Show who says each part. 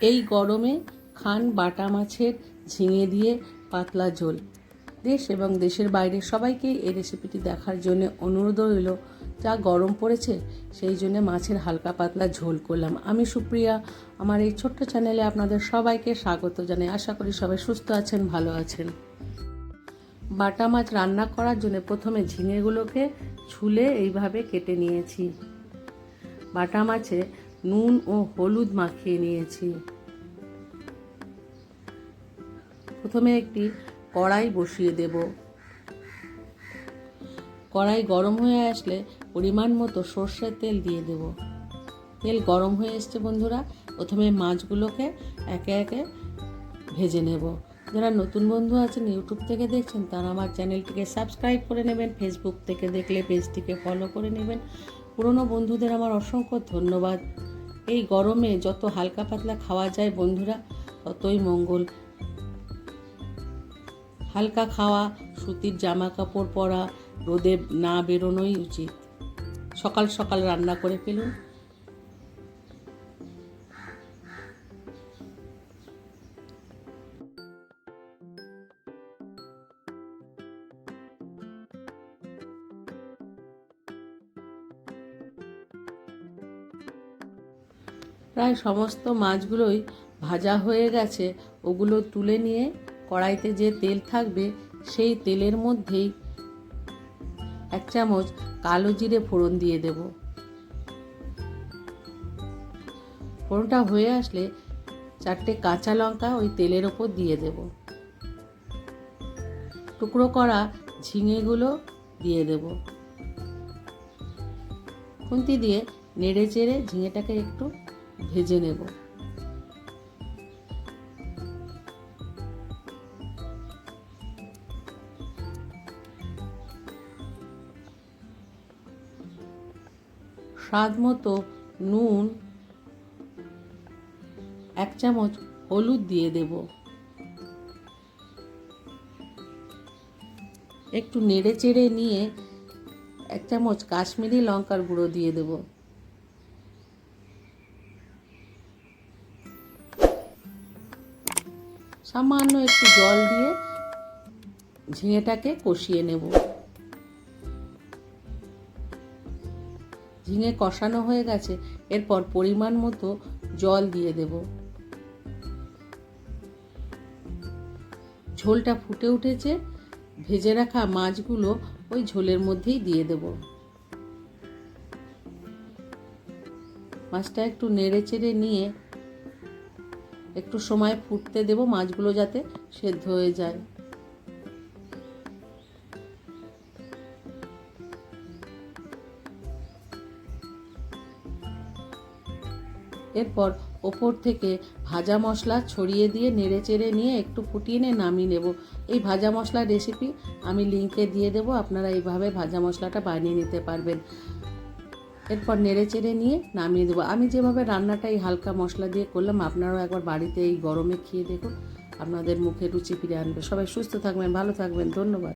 Speaker 1: এই গরমে খান বাটা মাছের ঝিঙে দিয়ে পাতলা ঝোল। দেশ এবং দেশের বাইরে সবাইকে এই রেসিপিটি দেখার জন্য অনুরোধ রইল। যা গরম পড়েছে, সেই জন্য মাছের হালকা পাতলা ঝোল করলাম। আমি সুপ্রিয়া, আমার এই ছোট্ট চ্যানেলে আপনাদের সবাইকে স্বাগত জানাই। আশা করি সবাই সুস্থ আছেন, ভালো আছেন। বাটা মাছ রান্না করার জন্য প্রথমে ঝিঙেগুলোকে ছুলে এইভাবে কেটে নিয়েছি। বাটা মাছে নুন ও হলুদ মাখিয়ে নিয়েছি। প্রথমে একটি কড়াই বসিয়ে দেব। কড়াই গরম হয়ে আসলে পরিমাণ মতো সর্ষের তেল দিয়ে দেব। তেল গরম হয়ে এসছে বন্ধুরা, প্রথমে মাছগুলোকে একে একে ভেজে নেব। যারা নতুন বন্ধু আছেন, ইউটিউব থেকে দেখছেন, তারা আমার চ্যানেলটিকে সাবস্ক্রাইব করে নেবেন ফেসবুক থেকে দেখলে পেজটিকে ফলো করে নেবেন। পুরনো বন্ধুদের আমার অসংখ্য ধন্যবাদ। এই গরমে যত হালকা পাতলা খাওয়া যায় বন্ধুরা, ততই মঙ্গল। হালকা খাওয়া, সুতির জামা কাপড় পরা, রোদে না বেরোনোই উচিত। সকাল সকাল রান্না করে ফেলুন। প্রায় সমস্ত মাছগুলোই ভাজা হয়ে গেছে। ওগুলো তুলে নিয়ে কড়াইতে যে তেল থাকবে, সেই তেলের মধ্যেই এক চামচ কালো জিরে ফোড়ন দিয়ে দেব। ফোড়নটা হয়ে আসলে চারটে কাঁচা লঙ্কা ওই তেলের ওপর দিয়ে দেব। টুকরো করা ঝিঙেগুলো দিয়ে দেব। খুন্তি দিয়ে নেড়ে চেড়ে ঝিঙেটাকে একটু ভেজে নেব। স্বাদ মতো নুন, এক চামচ হলুদ দিয়ে দেব। একটু নেড়ে চেড়ে নিয়ে এক চামচ কাশ্মীরি লঙ্কার গুঁড়ো দিয়ে দেব। সামান্য একটু জল দিয়ে ঝিঙেটাকে কষিয়ে নেব। ঝিঙে কষানো হয়ে গেছে, এরপর পরিমাণ মতো জল দিয়ে দেব। ঝোলটা ফুটে উঠেছে, ভেজে রাখা মাছগুলো ওই ঝোলের মধ্যেই দিয়ে দেব। মাছটা একটু নেড়ে চেড়ে নিয়ে একটু সময় ফুটতে দেব মাছগুলো যাতে সেদ্ধ হয়ে যায়। এরপর ওপর থেকে ভাজা মশলা ছড়িয়ে দিয়ে নেড়ে চেড়ে নিয়ে একটু ফুটিয়ে নিয়ে নামিয়ে নেব। এই ভাজা মশলার রেসিপি আমি লিঙ্কে দিয়ে দেবো, আপনারা এইভাবে ভাজা মশলাটা বানিয়ে নিতে পারবেন। এরপর নেড়ে চেড়ে নিয়ে নামিয়ে দেবো। আমি যেভাবে রান্নাটা এই হালকা মশলা দিয়ে করলাম, আপনারাও একবার বাড়িতে এই গরমে খেয়ে দেখুন। আপনাদের মুখে রুচি ফিরে আনবে। সবাই সুস্থ থাকবেন, ভালো থাকবেন। ধন্যবাদ।